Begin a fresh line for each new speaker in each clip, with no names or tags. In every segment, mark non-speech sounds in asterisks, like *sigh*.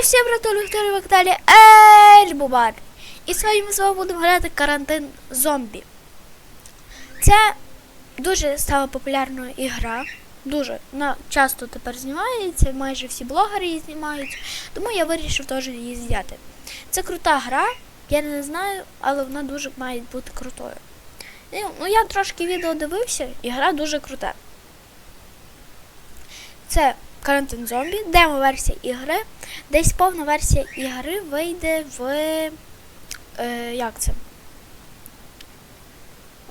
Хей, всім братулі, хто в каналі Ель Бубар. І сьогодні ми з вами будемо грати карантин зомбі. Це дуже стала популярною ігра. Дуже вона часто тепер знімається, майже всі блогери її знімають, тому я вирішив теж її зняти. Це крута гра, я не знаю, але вона дуже має бути крутою. Ну, я трошки відео дивився, і гра дуже крута. Це карантин зомбі, демо-версія ігри. Десь повна версія ігри вийде в. Е, як це?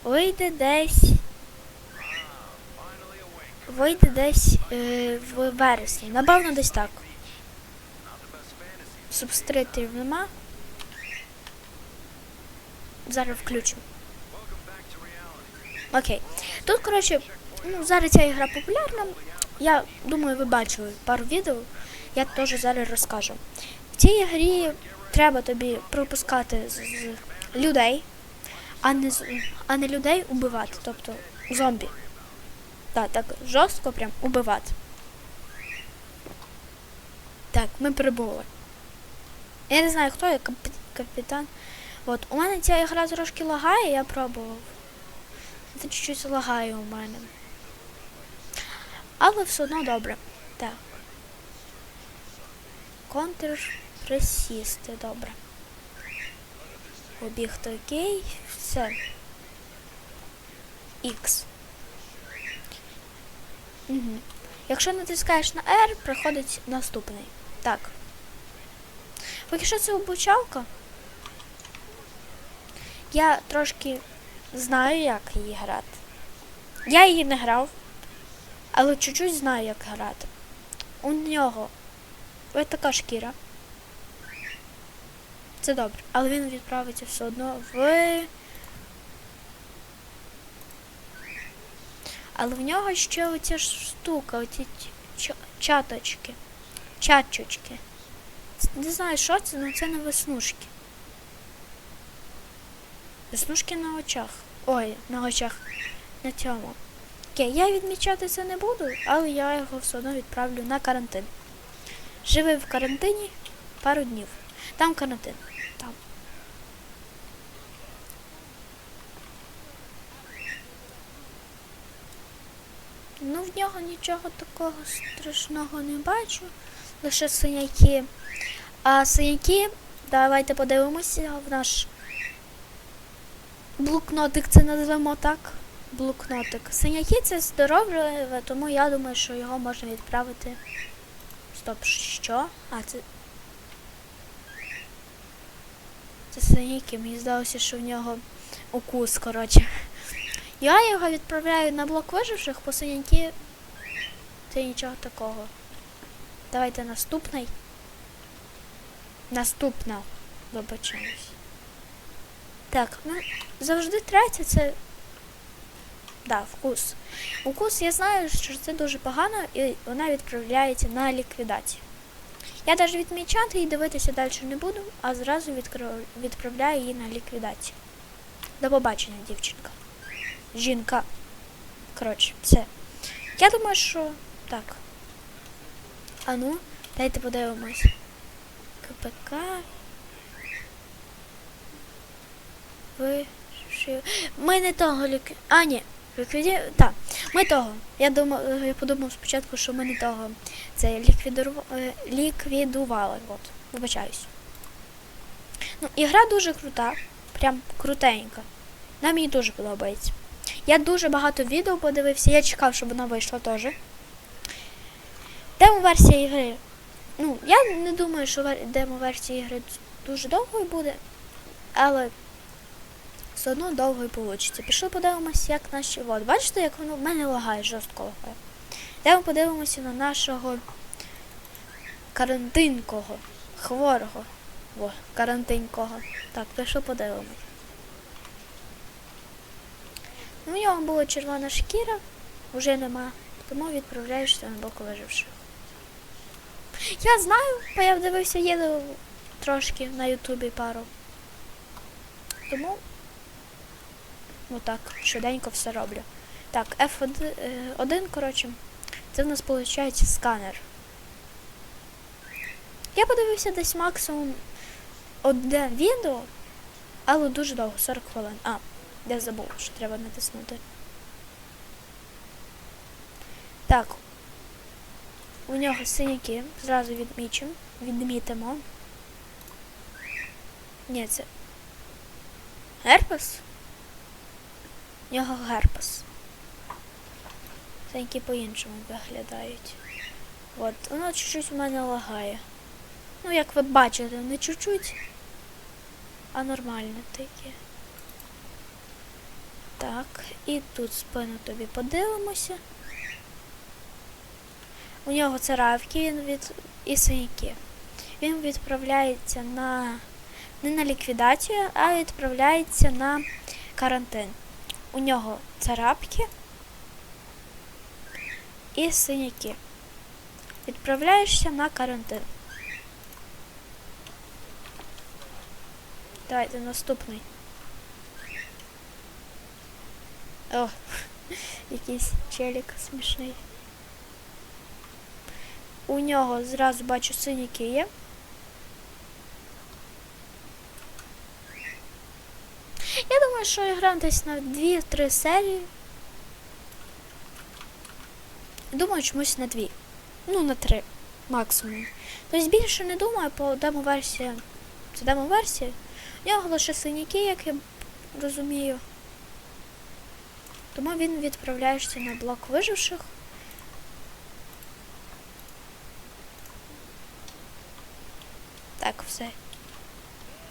Вийде десь. Вийде десь е, в вересні. Напевно, десь так. Субстритерів нема. Зараз включимо. Окей. Тут, коротше, ну, зараз ця ігра популярна. Я думаю, ви бачили пару відео. Я теж зараз розкажу. В цій грі треба тобі пропускати з, з людей, а не, з- а не людей убивати, тобто зомбі. Так, так жорстко прям убивати. Так, ми прибули. Я не знаю, хто я капі- капітан. От, у мене ця гра трошки лагає, я пробував. Це чуть-чуть лагає у мене. Але все одно добре. Так. Контр присісти, добре. Обігти окей. Все. X. Угу. Якщо натискаєш на R, приходить наступний. Так. Поки що це обучалка. Я трошки знаю, як її грати. Я її не грав, але чуть-чуть знаю, як грати. У нього ось така шкіра. Це добре, але він відправиться все одно в. Але в нього ще оця ж штука, оці чаточки. Чатчочки. Не знаю, що це, але це не веснушки. Веснушки на очах. Ой, на очах. На цьому. Окей, я відмічати це не буду, але я його все одно відправлю на карантин. Живи в карантині пару днів. Там карантин. Там. Ну, в нього нічого такого страшного не бачу. Лише синяки. А синяки, давайте подивимося в наш блокнотик, це назвемо так. Блокнотик. Синяки це здоров'я, тому я думаю, що його можна відправити. Стоп, що? А, це. Це синяки, мені здалося, що в нього укус, коротше. Я його відправляю на блок виживших, по синяки це нічого такого. Давайте наступний. Наступна. Вибачаюсь. Так, ну завжди третє це. Да, вкус. Укус я знаю, що це дуже погано і вона відправляється на ліквідацію. Я навіть відмічати і дивитися далі не буду, а зразу відправляю її на ліквідацію. До побачення, дівчинка. Жінка. Коротше, все. Я думаю, що так. А ну, дайте подивимось. КПК. Ви. Ми не того лік... А, ні. Ліквіді... Так, ми того. Я думав, я подумав спочатку, що ми не того. Це ліквідуру... е, ліквідували. От. Вибачаюсь. Ну, ігра дуже крута. Прям крутенька. Нам їй дуже подобається. Я дуже багато відео подивився, я чекав, щоб вона вийшла теж. Демо-версія ігри. Ну, я не думаю, що демо-версія ігри дуже довгою буде, але все одно довгою вийде. Пішли подивимося, як наші. От, бачите, як воно в мене лагає, жорстко лагає. Йдемо подивимося на нашого карантинкого, хворого. О, карантинкого. Так, пішли. Ну, у нього була червона шкіра, вже нема, тому відправляєшся на бок виживших. Я знаю, бо я дивився відео трошки на Ютубі пару. Тому отак, швиденько все роблю. Так, F1, е, коротше, це в нас виходить сканер. Я подивився десь максимум одне відео, але дуже довго, 40 хвилин. А, я забув, що треба натиснути. Так. У нього синяки. Зразу відмічимо. Відмітимо. Ні, це. Герпес? У нього герпес. Синяки по-іншому виглядають. От, воно чуть-чуть у мене лагає. Ну, як ви бачите, не чуть-чуть, а нормально таке. Так, і тут спину тобі подивимося. У нього царапки, він від і синяки. Він відправляється на не на ліквідацію, а відправляється на карантин. У нього царапки і синяки. Відправляєшся на карантин. Давайте наступний. О, *laughs* якийсь челік смішний. У нього зразу бачу синяки є. Я думаю, що я грав десь на 2-3 серії. Думаю, чомусь на 2. Ну, на 3 максимум. Тобто більше не думаю, по демо-версії. Це демо-версія. У нього лише синяки, як я розумію. Тому він відправляється на блок виживших. Так, все.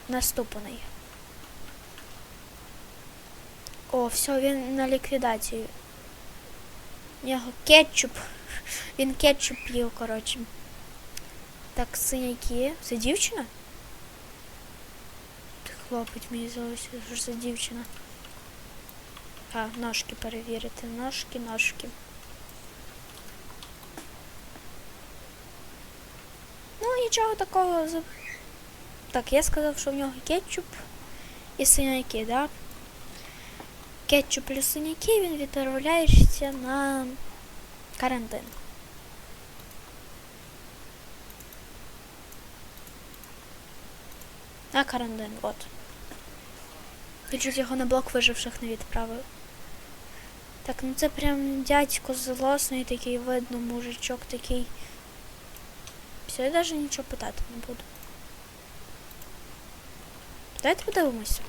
Наступний. О, все, він на ліквідацію. У нього кетчуп. Він кетчуп п'їв, коротше. Так, синяки. Це дівчина? Хлопець мені здалося, що це дівчина. А, ножки перевірити. Ножки, ножки. Ну, нічого такого. Так, я сказав, що в нього кетчуп і синяки, да? Кетчуп плюс синяки, він відправляється на карантин. На карантин, от. Чуть його на блок виживших не відправив. Так, ну це прям дядько злосний такий, видно, мужичок такий. Все, я навіть нічого питати не буду. Давайте подивимося.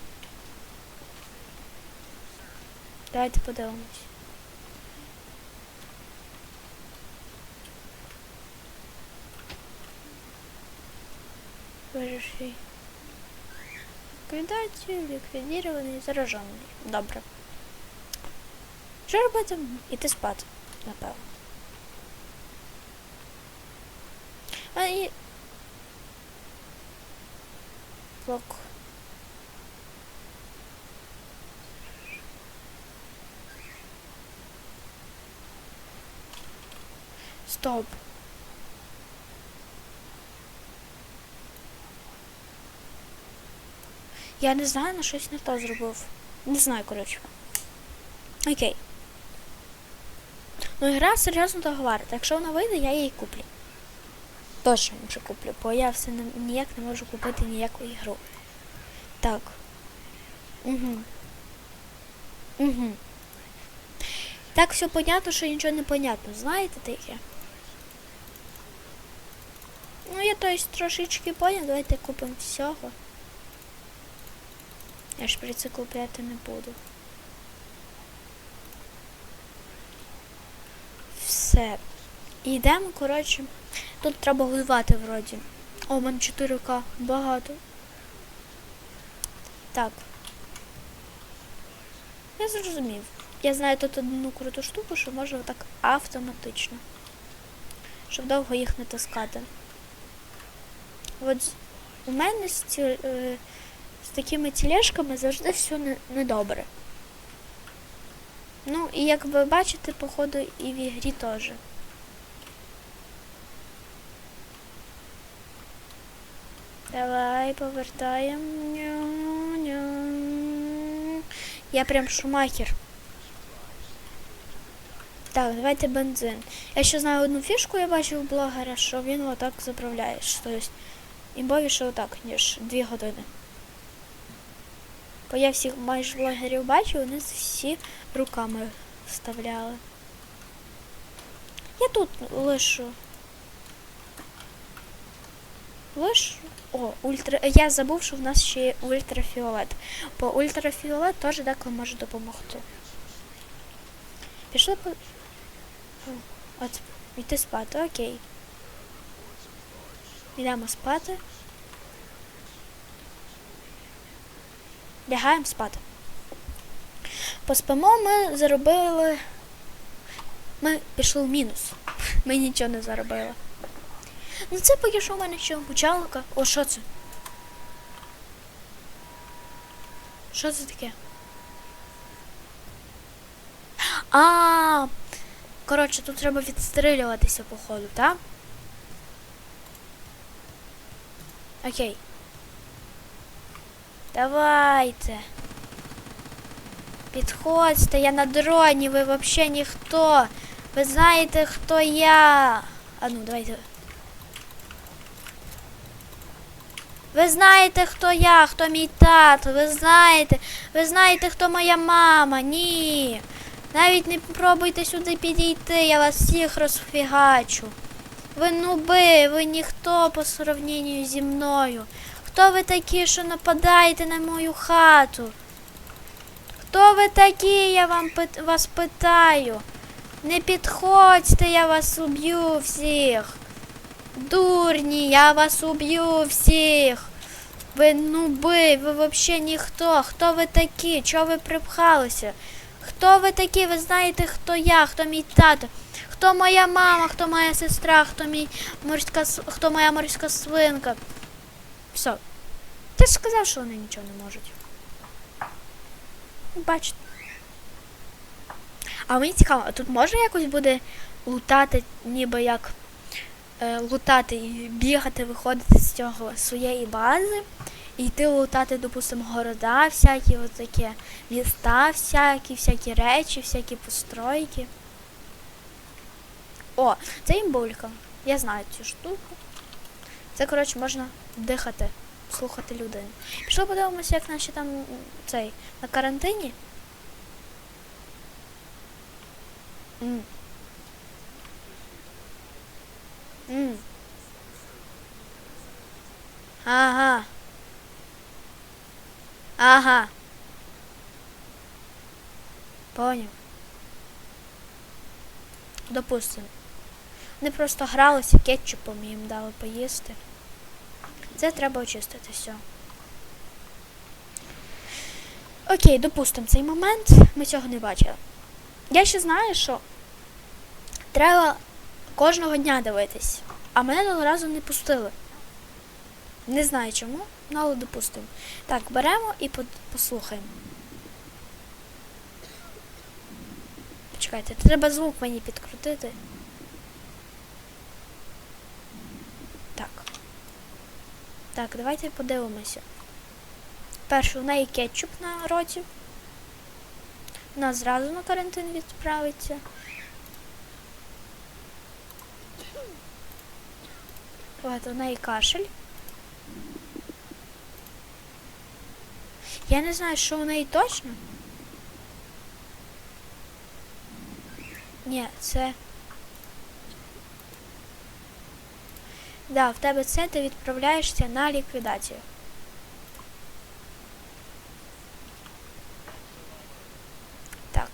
Давайте подивимось. Виживший. Ліквідацію, ліквідірований, заражений. Добре. Що робити? Іти спати, напевно. А і... Блок. Стоп. Я не знаю, на щось не то зробив. Не знаю, коротше. Окей. Ну, гра серйозно договарить. Якщо вона вийде, я її куплю. Точно вже куплю, бо я все ніяк не можу купити ніяку ігру. Так. Угу. Угу. Так все понятно, що нічого не понятно. Знаєте таке? Ну, я то есть трошечки понял, давайте купимо всього. Я ж при це купляти не буду. Все. Йдемо, коротше. Тут треба годувати вроді. О, у мене 4К. Багато. Так. Я зрозумів. Я знаю тут одну круту штуку, що можна так автоматично. Щоб довго їх не таскати. От у мене з, ці, е, з такими тілешками завжди все не- недобре. Ну, і як ви бачите, походу і в ігрі теж. Давай повертаємо. Я прям шумахер. Так, давайте бензин. Я ще знаю одну фішку, я бачив у блогера, що він отак заправляє. Тобто імбовіше отак, ніж 2 години. Бо я всіх майже блогерів бачив, вони всі руками вставляли. Я тут лишу. Лишу. О, ультра. Я забув, що в нас ще є ультрафіолет. Бо ультрафіолет теж деколи може допомогти. Пішли по. От, йти спати, окей. Йдемо спати. Лягаємо спати. Поспимо ми заробили. Ми пішли в мінус. Ми нічого не заробили. Ну це поки що в мене ще мучалка. О, що це? Що це таке? А, коротше, тут треба відстрілюватися, походу, так? Окей. Давайте. Підходьте, я на дроні, ви взагалі ніхто. Ви знаєте, хто я. А ну, давайте. Ви знаєте, хто я, хто мій тато, ви знаєте, ви знаєте, хто моя мама. Ні. Навіть не пробуйте сюди підійти, я вас всіх розфігачу. Ви нуби, ви ніхто по сравненню зі мною. Хто ви такі, що нападаєте на мою хату? Хто ви такі, я вам пит- вас питаю? Не підходьте, я вас уб'ю всіх. Дурні, я вас уб'ю всіх. Ви нуби, ви взагалі ніхто. Хто ви такі? Чого ви припхалися? Хто ви такі? Ви знаєте, хто я, хто мій тато, хто моя мама, хто моя сестра, хто мій морська хто моя морська свинка. Все. Ти ж сказав, що вони нічого не можуть. Бачите. А мені цікаво, а тут можна якось буде лутати, ніби як е, лутати і бігати, виходити з цього своєї бази, і йти лутати, допустимо, города, всякі от такі міста, всякі, всякі речі, всякі постройки. О, це імбулька. Я знаю цю штуку. Це, коротше, можна дихати, слухати людину. Пішли подивимося, як наші там цей на карантині. М. М. Ага. Ага. Поняв. Допустимо. Вони просто гралися кетчупом і їм дали поїсти. Це треба очистити все. Окей, допустимо цей момент. Ми цього не бачили. Я ще знаю, що треба кожного дня дивитись. А мене того разу не пустили. Не знаю чому, ну, але допустимо. Так, беремо і послухаємо. Почекайте, треба звук мені підкрутити. Так. Так, давайте подивимося. Перше, у неї кетчуп на роті. Вона зразу на карантин відправиться. От у неї кашель. Я не знаю, що у неї точно. Ні, це. Да, в тебе це ти відправляєшся на ліквідацію. Так.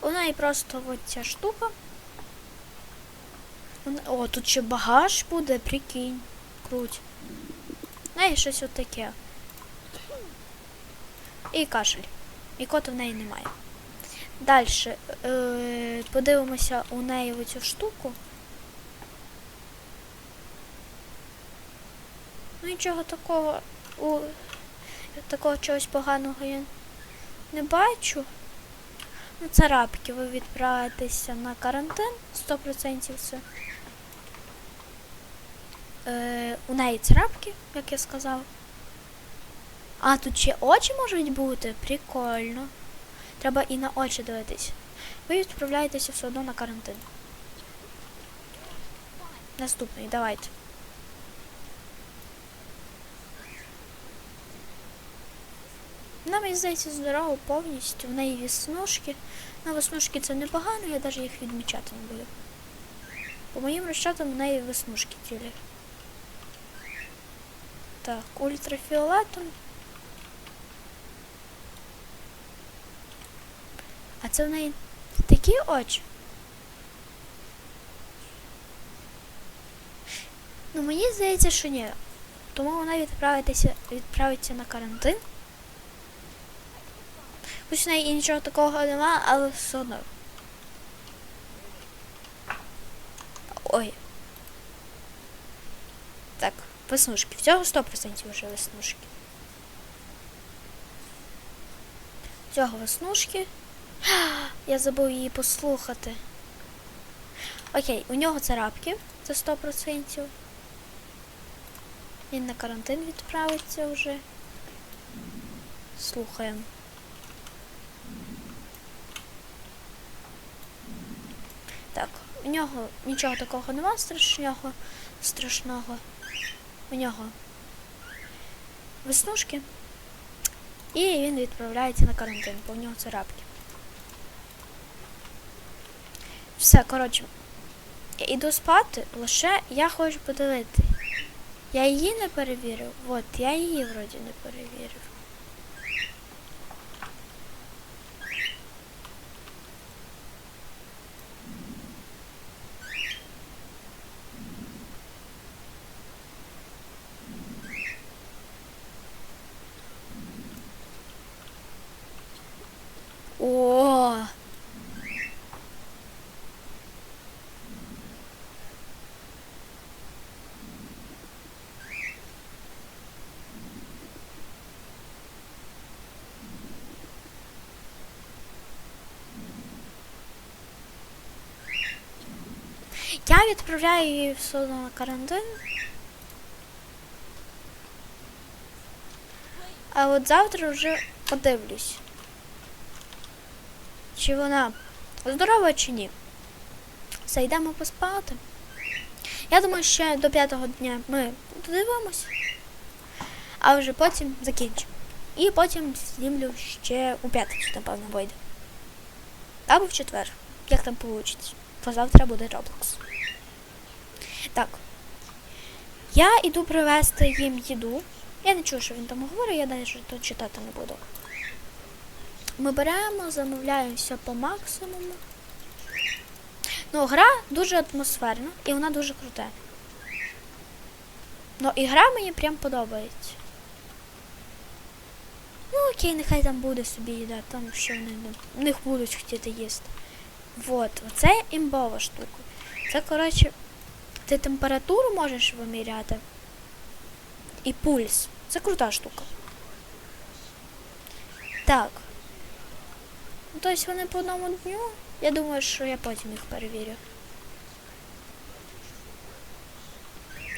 У неї просто от ця штука. О, тут ще багаж буде, прикинь. Круть. Ну і щось от таке. І кашель. І коту в неї немає. Далі. Е, подивимося у неї оцю штуку. Ну нічого такого у такого чогось поганого я не бачу. Ну, царапки, ви відправитеся на карантин 100% це. Е, у неї царапки, як я сказав. А, тут ще очі можуть бути? Прикольно. Треба і на очі дивитись. Ви відправляєтеся все одно на карантин. Наступний, давайте. Вона, мені здається, здорова повністю. В неї веснушки. На веснушки це непогано, я навіть їх відмічати не буду. По моїм розчатам в неї веснушки тілі. Так, ультрафіолетом. А це в неї такі очі. Ну мені здається, що ні. Тому вона відправитися, відправиться на карантин. Хоч в неї нічого такого нема, але все одно. Ой. Так, веснушки. Всього 100% вже веснушки. Всього веснушки. *gasps* Я забув її послухати. Окей, у нього царапки, це 100%. Він на карантин відправиться вже. Слухаємо. Так, у нього нічого такого нема страшного. страшного. У нього веснушки. І він відправляється на карантин, бо у нього царапки. Все, коротше, я йду спати, лише я хочу подивити. Я її не перевірив. От, я її вроді не перевірив. О! Я відправляю її все одно на карантин. А от завтра вже подивлюсь. Чи вона здорова чи ні. Все, йдемо поспати. Я думаю, ще до п'ятого дня ми подивимось, а вже потім закінчимо. І потім знімлю ще у п'ятницю, напевно, вийде. Або в четвер, як там вийде. Позавтра буде Roblox. Так. Я йду привезти їм їду. Я не чую, що він там говорить, я навіть тут читати не буду. Ми беремо, замовляємо все по максимуму. Ну, гра дуже атмосферна і вона дуже крута. Ну, і гра мені прям подобається. Ну, окей, нехай там буде собі їда, там що вони в них будуть хотіти їсти. Вот, оце імбова штука. Це, коротше, ти температуру можеш виміряти. І пульс. Це крута штука. Так. Ну, тобто вони по одному дню. Я думаю, що я потім їх перевірю.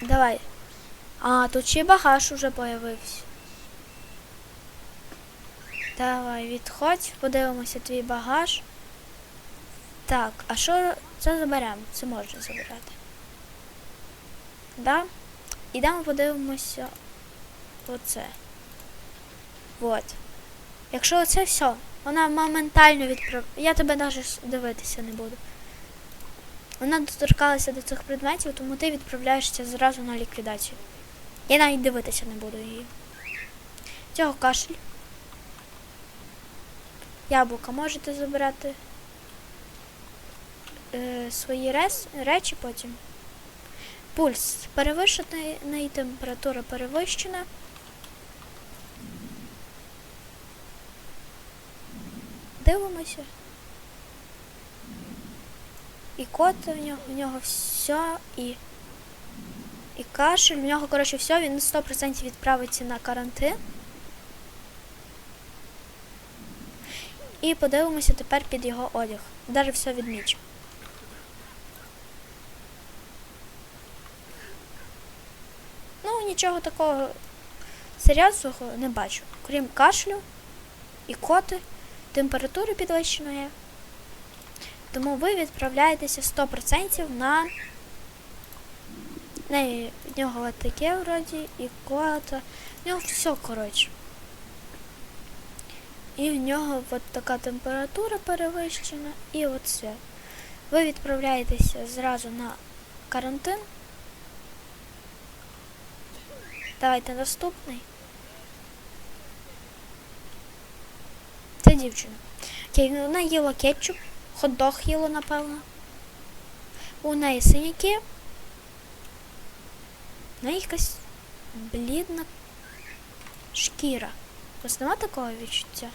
Давай. А, тут ще багаж уже появився. Давай, відходь, подивимося твій багаж. Так, а що це заберемо? Це можна забирати. Да? Ідемо подивимося оце. Вот. Якщо оце все, вона моментально відправ... Я тебе навіть дивитися не буду. Вона доторкалася до цих предметів, тому ти відправляєшся зразу на ліквідацію. Я навіть дивитися не буду її. Цього кашель. Яблука можете забирати е, свої рес, речі потім. Пульс перевищений, температура перевищена. Дивимося. І кот в нього, в нього все, і і кашель, в нього, коротше, все, він 100% відправиться на карантин. І подивимося тепер під його одяг. Даже все відмічу. Нічого такого серйозного не бачу. Крім кашлю і коти, температури підвищеної. Тому ви відправляєтеся 100% на. Не, в нього таке вроді, і кота. В нього все коротше. І в нього от така температура перевищена, і от все. Ви відправляєтеся зразу на карантин. Давайте наступний. Це дівчина. Окей, ну, вона їла кетчуп, хот-дог їла, напевно. У неї синяки. У неї якась блідна шкіра. Вас нема такого відчуття?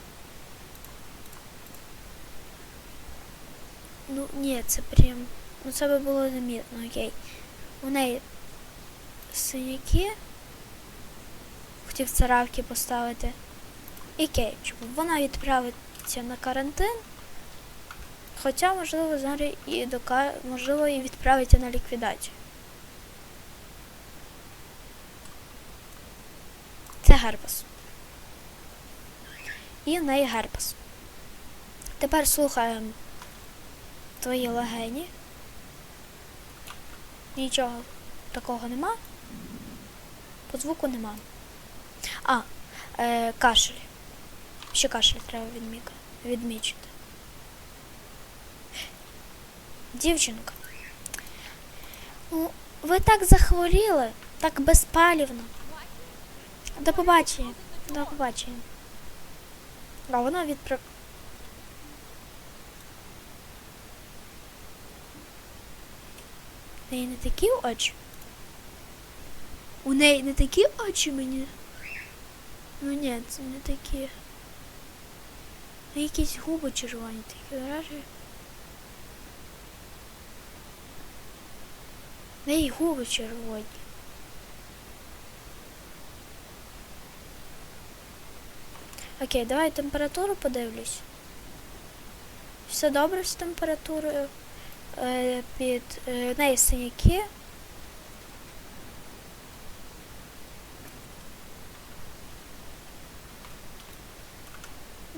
Ну, ні, це прям. Ну це би було замітно, окей. У неї синяки. Хотів царапки поставити. І кетчуп. Вона відправиться на карантин. Хоча, можливо, зараз і дока... можливо, і відправиться на ліквідацію. Це герпес. І в неї герпес. Тепер слухаємо твої легені. Нічого такого нема. По звуку нема. А, е, кашель. Ще кашель треба відмічити. Дівчинка. Ну, ви так захворіли, так безпалівно. До побачення. До побачення. А вона відправ... У неї не такі очі. У неї не такі очі мені. Ну ні, це не такі. Ну, якісь губи червоні такі вражі. В неї губи червоні. Окей, давай температуру подивлюсь. Все добре з температурою. Е, під е, неї синяки.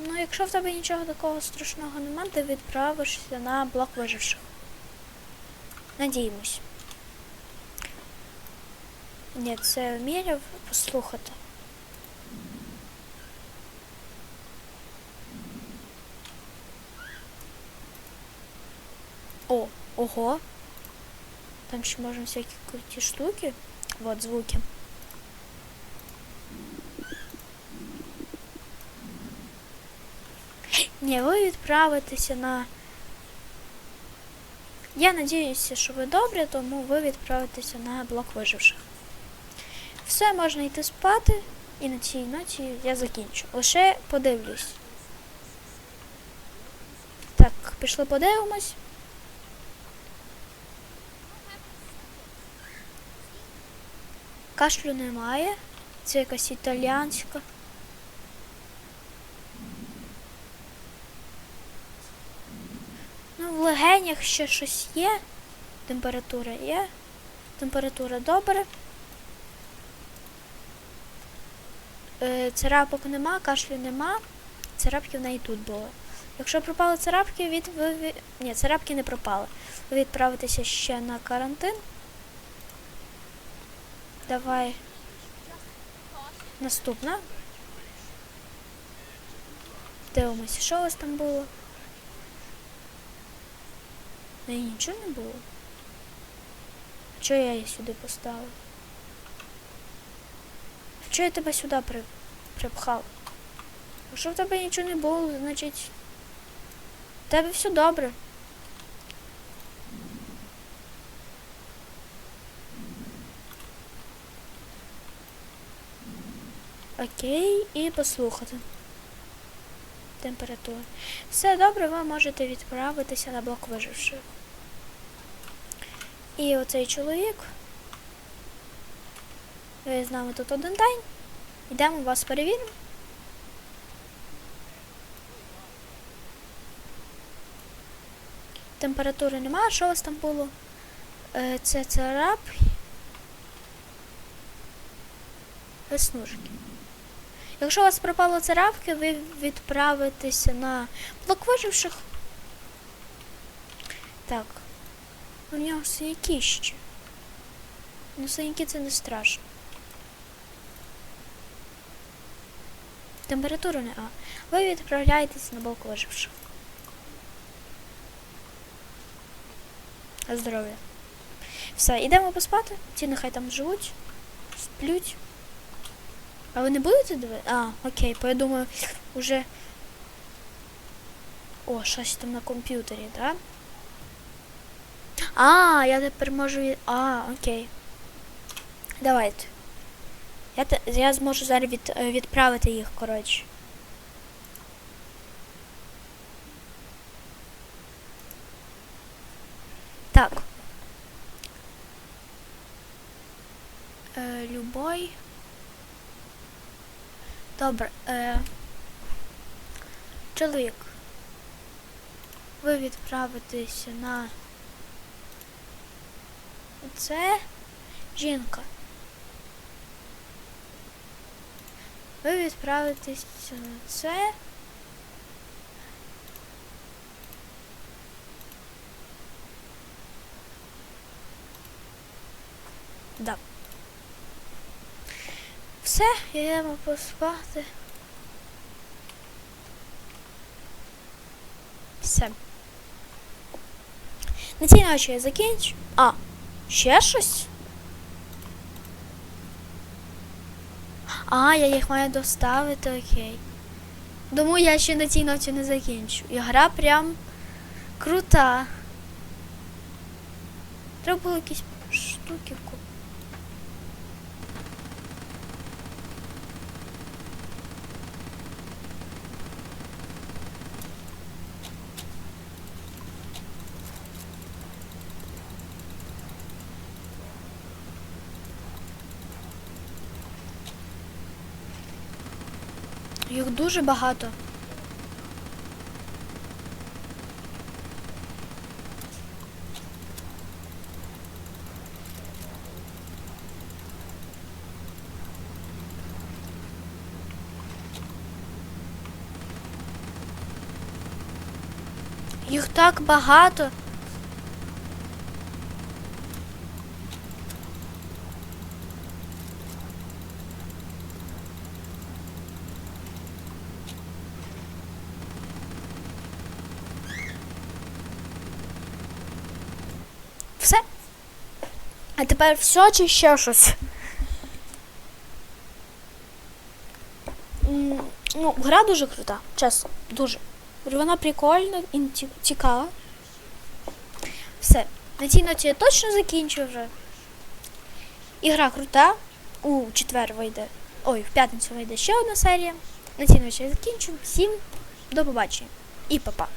Ну, якщо в тебе нічого такого страшного нема, ти відправишся на блок виживших. Надіємось. Ні, це вміряв послухати. О, ого. Там ще можна всякі круті штуки. Вот звуки. Ні, ви відправитеся на. Я надіюся, що ви добре, тому ви відправитеся на блок виживших. Все, можна йти спати, і на цій ноті я закінчу. Лише подивлюсь. Так, пішли подивимось. Кашлю немає. Це якась італіанська. Ну, ще щось є. Температура є. Температура добре. Царапок нема, кашлю нема. Царапки в неї тут були. Якщо пропали царапки, від... Ні, царапки не пропали. Ви відправитеся ще на карантин. Давай. Наступна. Дивимося, що у вас там було. І нічого не було. Чого я її сюди поставив? Чого я тебе сюди при... припхав? Якщо в тебе нічого не було, значить. В тебе все добре. Окей, і послухати. Температуру. Все добре, ви можете відправитися на блок виживших. І оцей чоловік. Ви з нами тут один день. Йдемо вас перевіримо. Температури немає, що у вас там було? Е, Це царап. веснушки. Якщо у вас пропало царапки, ви відправитеся на блок виживших. Так. У нього синяки ще. Ну, синяки це не страшно. Температуру не а. Ви відправляєтесь на блок виживших. Здоров'я. Все, йдемо поспати. Ті нехай там живуть, сплють. А ви не будете дивитися? А, окей, бо я думаю, уже. О, щось там на комп'ютері, так? А, я тепер можу. А, окей. Давайте. Я, я зможу зараз від, е, відправити їх, коротше. Так. Е, любой. Добре. Е, чоловік. Ви відправитеся на. Це жінка. Ви відправитеся на це. Да. Все, йдемо поспати. Все. На цій ночі я закінчу. А, ще щось? А, я їх маю доставити, окей. Тому я ще на цій ночі не закінчу. І гра прям крута. Треба було якісь штуки купити. Дуже багато. Їх так багато. Тепер все чи ще щось? Ну, гра дуже крута, чесно, дуже. Вона прикольна і цікава. Все. На цій ноті я точно закінчу вже. Ігра крута. У четвер вийде. Ой, в п'ятницю вийде ще одна серія. На цій ночі я закінчу. Всім до побачення. І па-па.